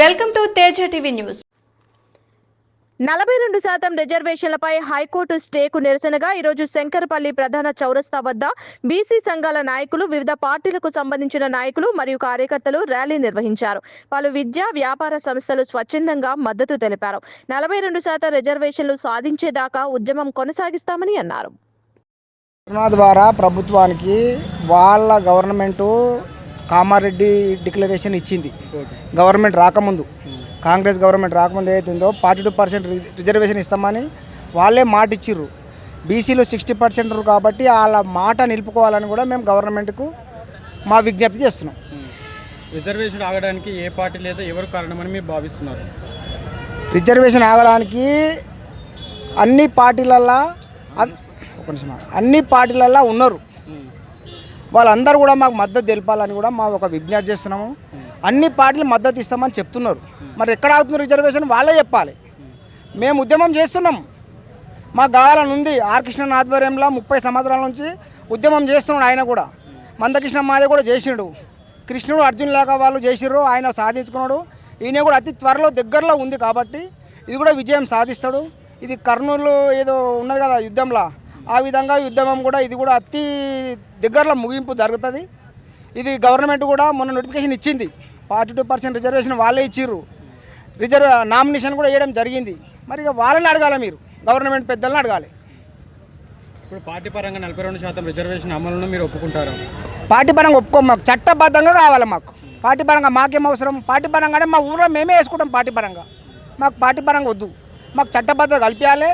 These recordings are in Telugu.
Welcome to Teja TV news. నలభై రెండు శాతం రిజర్వేషన్లపై హైకోర్టు స్టేకు నిరసనగా ఈరోజు శంకరపల్లి ప్రధాన చౌరస్తా వద్ద బీసీ సంఘాల నాయకులు వివిధ పార్టీలకు సంబంధించిన నాయకులు మరియు కార్యకర్తలు ర్యాలీ నిర్వహించారు. పలు విద్యా వ్యాపార సంస్థలు స్వచ్ఛందంగా మద్దతు తెలిపారు. నలభై రెండు శాతం రిజర్వేషన్లు సాధించేదాకా ఉద్యమం కొనసాగిస్తామని అన్నారు. ద్వారా ప్రభుత్వానికి వాళ్ళ గవర్నమెంటు కామారెడ్డి డిక్లరేషన్ ఇచ్చింది. గవర్నమెంట్ రాకముందు. కాంగ్రెస్ గవర్నమెంట్ రాకముందు ఏదైతుందో ఫార్టీ టూ పర్సెంట్ రిజర్వేషన్ ఇస్తామని వాళ్ళే మాట ఇచ్చిర్రు బీసీలో సిక్స్టీ పర్సెంట్ కాబట్టి వాళ్ళ మాట నిలుపుకోవాలని కూడా మేము గవర్నమెంట్కు మా విజ్ఞప్తి చేస్తున్నాం. రిజర్వేషన్ ఆగడానికి ఏ పార్టీ లేదా ఎవరు కారణమని మీరు భావిస్తున్నారు? రిజర్వేషన్ ఆగడానికి అన్ని పార్టీలల్లో ఒక నిమిషం. అన్ని పార్టీలల్లో ఉన్నారు. వాళ్ళందరూ కూడా మాకు మద్దతు తెలపాలని కూడా మా ఒక విజ్ఞప్తి చేస్తున్నాము. అన్ని పార్టీలు మద్దతు ఇస్తామని చెప్తున్నారు. మరి ఎక్కడ ఆగుతుంది రిజర్వేషన్? వాళ్ళే చెప్పాలి. మేము ఉద్యమం చేస్తున్నాం. మాకు కావాలని ఉంది ఆర్ కృష్ణ ఆధ్వర్యంలో ముప్పై సంవత్సరాల నుంచి ఉద్యమం చేస్తున్నాడు ఆయన కూడా. మందకృష్ణ మాదే కూడా చేసినాడు కృష్ణుడు అర్జున్ లేక వాళ్ళు చేసిర్రు. ఆయన సాధించుకున్నాడు. ఈయన కూడా అతి త్వరలో దగ్గరలో ఉంది కాబట్టి ఇది కూడా విజయం సాధిస్తాడు. ఇది కర్నూలు ఏదో ఉన్నది కదా యుద్ధంలో. ఆ విధంగా యుద్ధం కూడా ఇది కూడా అతి దగ్గరలో ముగింపు జరుగుతుంది. ఇది గవర్నమెంట్ కూడా మొన్న నోటిఫికేషన్ ఇచ్చింది. ఫార్టీ టూ పర్సెంట్ రిజర్వేషన్ వాళ్ళే ఇచ్చిర్రు. రిజర్వ్ నామినేషన్ కూడా వేయడం జరిగింది. మరి ఇక వాళ్ళని అడగాలి మీరు? గవర్నమెంట్ పెద్దలను అడగాలి. ఇప్పుడు పార్టీ పరంగా నలభై రెండు శాతం రిజర్వేషన్ అమలును మీరు ఒప్పుకుంటారు? పార్టీ పరంగా ఒప్పుకోం మాకు. చట్టబద్ధంగా కావాలి మాకు. పార్టీ పరంగా మాకేం అవసరం? పార్టీ పరంగానే మా ఊళ్ళో మేమే వేసుకుంటాం పార్టీ పరంగా. మాకు పార్టీ పరంగా వద్దు. మాకు చట్టబద్ధత కల్పించాలి.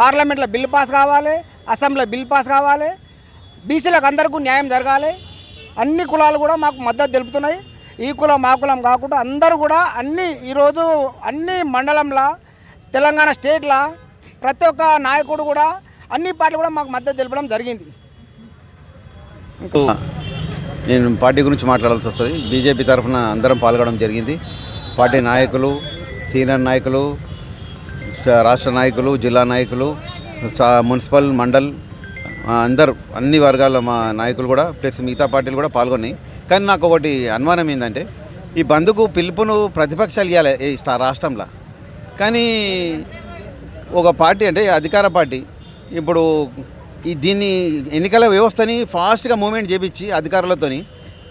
పార్లమెంట్లో బిల్ పాస్ కావాలి. అసెంబ్లీ బిల్ పాస్ కావాలి బీసీలకు అందరికీ న్యాయం జరగాలి. అన్ని కులాలు కూడా మాకు మద్దతు తెలుపుతున్నాయి. ఈ కులం మా కులం కాకుండా అందరూ కూడా అన్ని ఈరోజు అన్ని మండలంలో తెలంగాణ స్టేట్లో ప్రతి ఒక్క నాయకుడు కూడా అన్ని పార్టీలు కూడా మాకు మద్దతు తెలపడం జరిగింది. నేను పార్టీ గురించి మాట్లాడాల్సి వస్తుంది. బీజేపీ తరఫున అందరం పాల్గొనడం జరిగింది. పార్టీ నాయకులు సీనియర్ నాయకులు రాష్ట్ర నాయకులు జిల్లా నాయకులు మున్సిపల్ మండల్ అందరు అన్ని వర్గాల మా నాయకులు కూడా ప్లస్ మిగతా పార్టీలు కూడా పాల్గొన్నాయి కానీ నాకు ఒకటి అనుమానం ఏంటంటే ఈ బంద్కు పిలుపును ప్రతిపక్షాలు ఇవ్వాలి ఈ స్టా- రాష్ట్రంలో. కానీ ఒక పార్టీ అంటే అధికార పార్టీ ఇప్పుడు ఈ దీన్ని ఎన్నికల వ్యవస్థని ఫాస్ట్గా మూమెంట్ చేపించి అధికారులతోని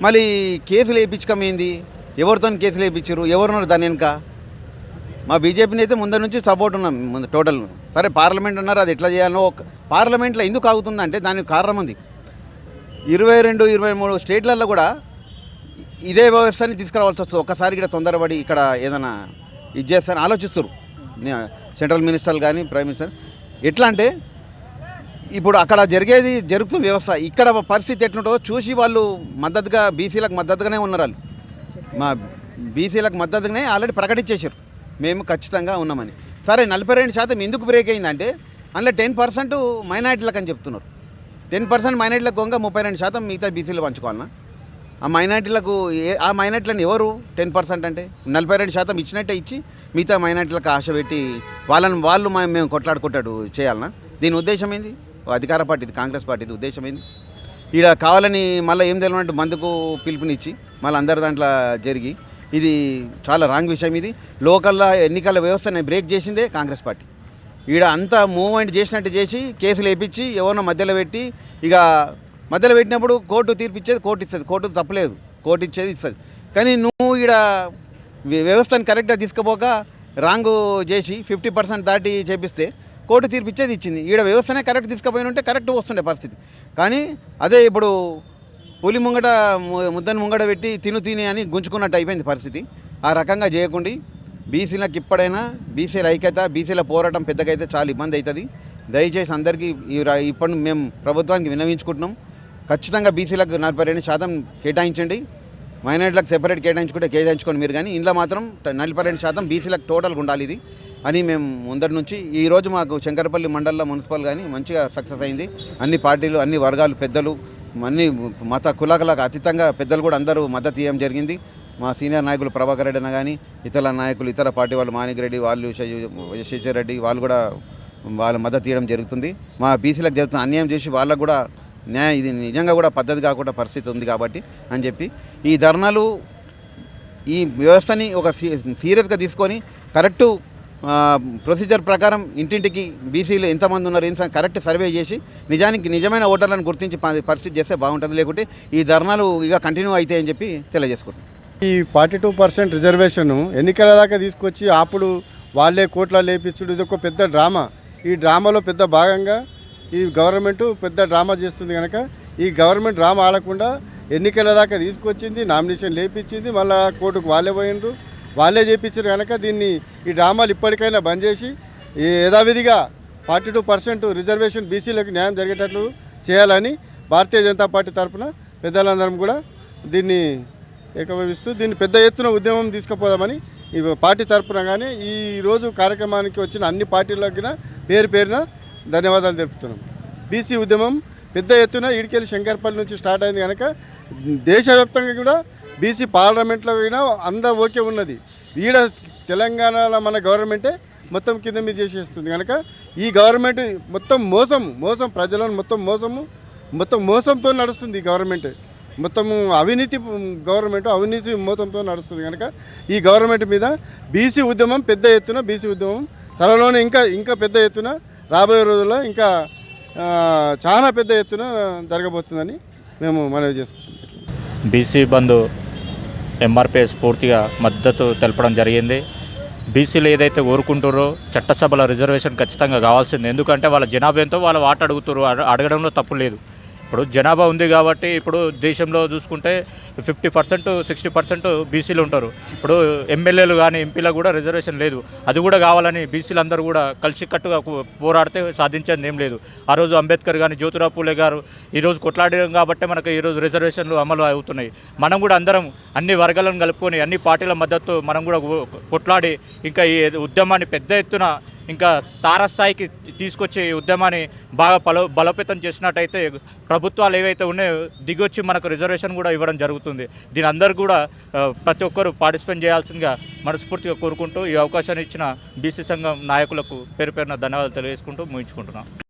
మళ్ళీ కేసులు వేయించకం ఏంది? ఎవరితో కేసులు వేయించారు ఎవరున్నారు దాని వెనుక? మా బీజేపీని అయితే ముందర నుంచి సపోర్ట్ ఉన్నాం ముందు టోటల్ సరే పార్లమెంట్ ఉన్నారు అది ఎట్లా చేయాలో ఒక పార్లమెంట్లో ఎందుకు ఆగుతుందంటే దానికి కారణం ఉంది ఇరవై రెండు ఇరవై మూడు స్టేట్లలో కూడా ఇదే వ్యవస్థని తీసుకురావాల్సి వస్తుంది. ఒక్కసారి ఇక్కడ తొందరపడి ఇక్కడ ఏదైనా ఇది చేస్తారని ఆలోచిస్తారు సెంట్రల్ మినిస్టర్లు కానీ ప్రైమ్ మినిస్టర్ ఎట్లా అంటే ఇప్పుడు అక్కడ జరిగేది జరుగుతుంది వ్యవస్థ. ఇక్కడ పరిస్థితి ఎట్లుంటుందో చూసి వాళ్ళు మద్దతుగా బీసీలకు మద్దతుగానే ఉన్నారు వాళ్ళు. మా బీసీలకు మద్దతుగానే ఆల్రెడీ ప్రకటించేశారు. మేము ఖచ్చితంగా ఉన్నామని. సరే నలభై రెండు శాతం ఎందుకు బ్రేక్ అయిందంటే అందులో టెన్ పర్సెంట్ మైనార్టీలకు అని చెప్తున్నారు. టెన్ పర్సెంట్ మైనార్టీలకు గొంగ ముప్పై రెండు శాతం మిగతా బీసీలు పంచుకోవాలన్నా ఆ మైనార్టీలకు ఏ ఆ మైనార్టీలను ఎవరు టెన్ పర్సెంట్ అంటే? నలభై రెండు శాతం ఇచ్చినట్టే ఇచ్చి మిగతా మైనార్టీలకు ఆశ పెట్టి వాళ్ళని వాళ్ళు మేము కొట్లాడుకుంటాడు చేయాలన్నా దీని ఉద్దేశం ఏంది? అధికార పార్టీది కాంగ్రెస్ పార్టీది ఉద్దేశం ఏంది? ఇక్కడ కావాలని మళ్ళీ ఏం తెలియనట్టు మందుకు పిలుపునిచ్చి మళ్ళీ అందరి దాంట్లో జరిగి ఇది చాలా రాంగ్ విషయం ఇది. లోకల్ ఎన్నికల వ్యవస్థని బ్రేక్ చేసిందే కాంగ్రెస్ పార్టీ. ఈడ అంతా మూవ్మెంట్ చేసినట్టు చేసి కేసులు వేయించి ఎవరినో మధ్యలో పెట్టి ఇక మధ్యలో పెట్టినప్పుడు కోర్టు తీర్పు ఇచ్చేది కోర్టు ఇస్తుంది. కోర్టు తప్పలేదు. కోర్టు ఇచ్చేది ఇస్తుంది. కానీ నువ్వు ఈడ వ్యవస్థను కరెక్ట్గా తీసుకుపోక రాంగు చేసి ఫిఫ్టీ పర్సెంట్ దాటి చేపిస్తే కోర్టు తీర్పు ఇచ్చేది ఇచ్చింది. ఈడ వ్యవస్థనే కరెక్ట్ తీసుకుపోయిన ఉంటే కరెక్ట్ వస్తుండే పరిస్థితి. కానీ అదే ఇప్పుడు పులి ముంగట ముద్దని ముద్దను ముంగట పెట్టి తిను తిని అని గుంజుకున్నట్టు అయిపోయింది పరిస్థితి. ఆ రకంగా చేయకుండా బీసీలకు ఇప్పుడైనా బీసీల ఐక్యత బీసీల పోరాటం పెద్దగా అయితే చాలా ఇబ్బంది అవుతుంది దయచేసి అందరికీ ఇప్పటి ఇప్పుడు మేము ప్రభుత్వానికి విన్నవించుకుంటున్నాం. ఖచ్చితంగా బీసీలకు నలభై రెండు శాతం కేటాయించండి. మైనార్టీలకు సెపరేట్ కేటాయించుకుంటే కేటాయించుకోండి మీరు కానీ. ఇంట్లో మాత్రం నలభై రెండు శాతం బీసీలకు టోటల్గా ఉండాలి ఇది అని మేము ముందరి నుంచి ఈరోజు మాకు శంకరపల్లి మండలంలో మున్సిపల్ కానీ మంచిగా సక్సెస్ అయింది. అన్ని పార్టీలు అన్ని వర్గాలు పెద్దలు అన్ని మత కులాలకు అతీతంగా పెద్దలు కూడా అందరూ మద్దతు ఇవ్వడం జరిగింది. మా సీనియర్ నాయకులు ప్రభాకర్ రెడ్డి అన్న కానీ ఇతర నాయకులు ఇతర పార్టీ వాళ్ళు మానిక్ రెడ్డి వాళ్ళు శశిధర్ రెడ్డి వాళ్ళు కూడా వాళ్ళు మద్దతు ఇవ్వడం జరుగుతుంది. మా బీసీలకు జరుగుతున్న అన్యాయం చేసి వాళ్ళకు కూడా న్యాయం ఇది నిజంగా కూడా పద్ధతి కాకుండా పరిస్థితి ఉంది కాబట్టి అని చెప్పి ఈ ధర్నాలు ఈ వ్యవస్థని ఒక సీ సీరియస్గా తీసుకొని కరెక్టు ప్రొసీజర్ ప్రకారం ఇంటింటికి బీసీలు ఎంతమంది ఉన్నారు ఎంత కరెక్ట్ సర్వే చేసి నిజానికి నిజమైన ఓటర్లను గుర్తించి పరిస్థితి చేస్తే బాగుంటుంది. లేకుంటే ఈ ధర్నాలు ఇక కంటిన్యూ అవుతాయని చెప్పి తెలియజేసుకుంటాం ఈ ఫార్టీ టూ పర్సెంట్ రిజర్వేషన్ ఎన్నికల దాకా తీసుకొచ్చి అప్పుడు వాళ్ళే కోట్ల లేపించుడు ఇది ఒక పెద్ద డ్రామా. ఈ డ్రామాలో పెద్ద భాగంగా ఈ గవర్నమెంట్ పెద్ద డ్రామా చేస్తుంది కనుక ఈ గవర్నమెంట్ డ్రామా ఆడకుండా ఎన్నికల దాకా తీసుకొచ్చింది నామినేషన్ లేపించింది మళ్ళీ కోర్టుకు వాళ్ళే పోయినరు వాళ్ళే చేయించారు కనుక దీన్ని ఈ డ్రామాలు ఇప్పటికైనా బంద్ చేసి యథావిధిగా ఫార్టీ టూ పర్సెంట్ రిజర్వేషన్ బీసీలకు న్యాయం జరిగేటట్లు చేయాలని భారతీయ జనతా పార్టీ తరఫున పెద్దలందరం కూడా దీన్ని ఏకభవిస్తూ దీన్ని పెద్ద ఎత్తున ఉద్యమం తీసుకుపోదామని ఈ పార్టీ తరఫున కానీ ఈ రోజు కార్యక్రమానికి వచ్చిన అన్ని పార్టీలకి పేరు పేరున ధన్యవాదాలు తెలుపుతున్నాం. బీసీ ఉద్యమం పెద్ద ఎత్తున ఇడికెళ్ళి శంకర్పల్లి నుంచి స్టార్ట్ అయింది కనుక దేశవ్యాప్తంగా కూడా బీసీ పార్లమెంట్లో కూడా అందా ఓకే ఉన్నది. ఈడ తెలంగాణలో మన గవర్నమెంటే మొత్తం కింద మీద చేసేస్తుంది కనుక ఈ గవర్నమెంట్ మొత్తం మోసం మోసం ప్రజలను మొత్తం మోసము మొత్తం మోసంతో నడుస్తుంది ఈ గవర్నమెంట్. మొత్తము అవినీతి గవర్నమెంట్ అవినీతి మోతంతో నడుస్తుంది కనుక ఈ గవర్నమెంట్ మీద బీసీ ఉద్యమం పెద్ద ఎత్తున బీసీ ఉద్యమం త్వరలోనే ఇంకా ఇంకా పెద్ద ఎత్తున రాబోయే రోజుల్లో ఇంకా చాలా పెద్ద ఎత్తున జరగబోతుందని మేము మనవి చేసుకుంటున్నాం. బీసీ బంధు ఎంఆర్పిఎస్ పూర్తిగా మద్దతు తెలపడం జరిగింది. బీసీలు ఏదైతే కోరుకుంటారో చట్టసభల రిజర్వేషన్ ఖచ్చితంగా కావాల్సింది. ఎందుకంటే వాళ్ళ జనాభా ఎంతో వాళ్ళ వాట అడుగుతారు అడగడంలో తప్పు లేదు. ఇప్పుడు జనాభా ఉంది కాబట్టి ఇప్పుడు దేశంలో చూసుకుంటే ఫిఫ్టీ పర్సెంట్ సిక్స్టీ పర్సెంట్ బీసీలు ఉంటారు. ఇప్పుడు ఎమ్మెల్యేలు కానీ ఎంపీలకు కూడా రిజర్వేషన్ లేదు. అది కూడా కావాలని బీసీలు అందరూ కూడా కలిసికట్టుగా కట్టుగా పోరాడితే సాధించేది ఏం లేదు. ఆ రోజు అంబేద్కర్ కానీ జ్యోతిరావు పూలే గారు ఈరోజు కొట్లాడడం కాబట్టి మనకు ఈరోజు రిజర్వేషన్లు అమలు అవుతున్నాయి. మనం కూడా అందరం అన్ని వర్గాలను కలుపుకొని అన్ని పార్టీల మద్దతు మనం కూడా కొట్లాడి ఇంకా ఈ ఉద్యమాన్ని పెద్ద ఎత్తున ఇంకా తారస్థాయికి తీసుకొచ్చి ఈ ఉద్యమాన్ని బాగా బలోపేతం చేసినట్టయితే ప్రభుత్వాలు ఏవైతే ఉన్నాయో దిగొచ్చి మనకు రిజర్వేషన్ కూడా ఇవ్వడం జరుగుతుంది. దీని అందరూ కూడా ప్రతి ఒక్కరూ పార్టిసిపేట్ చేయాల్సిందిగా మనస్ఫూర్తిగా కోరుకుంటూ ఈ అవకాశాన్ని ఇచ్చిన బీసీ సంఘం నాయకులకు పేరు పేరున ధన్యవాదాలు తెలియజేసుకుంటూ ముగించుకుంటున్నాం.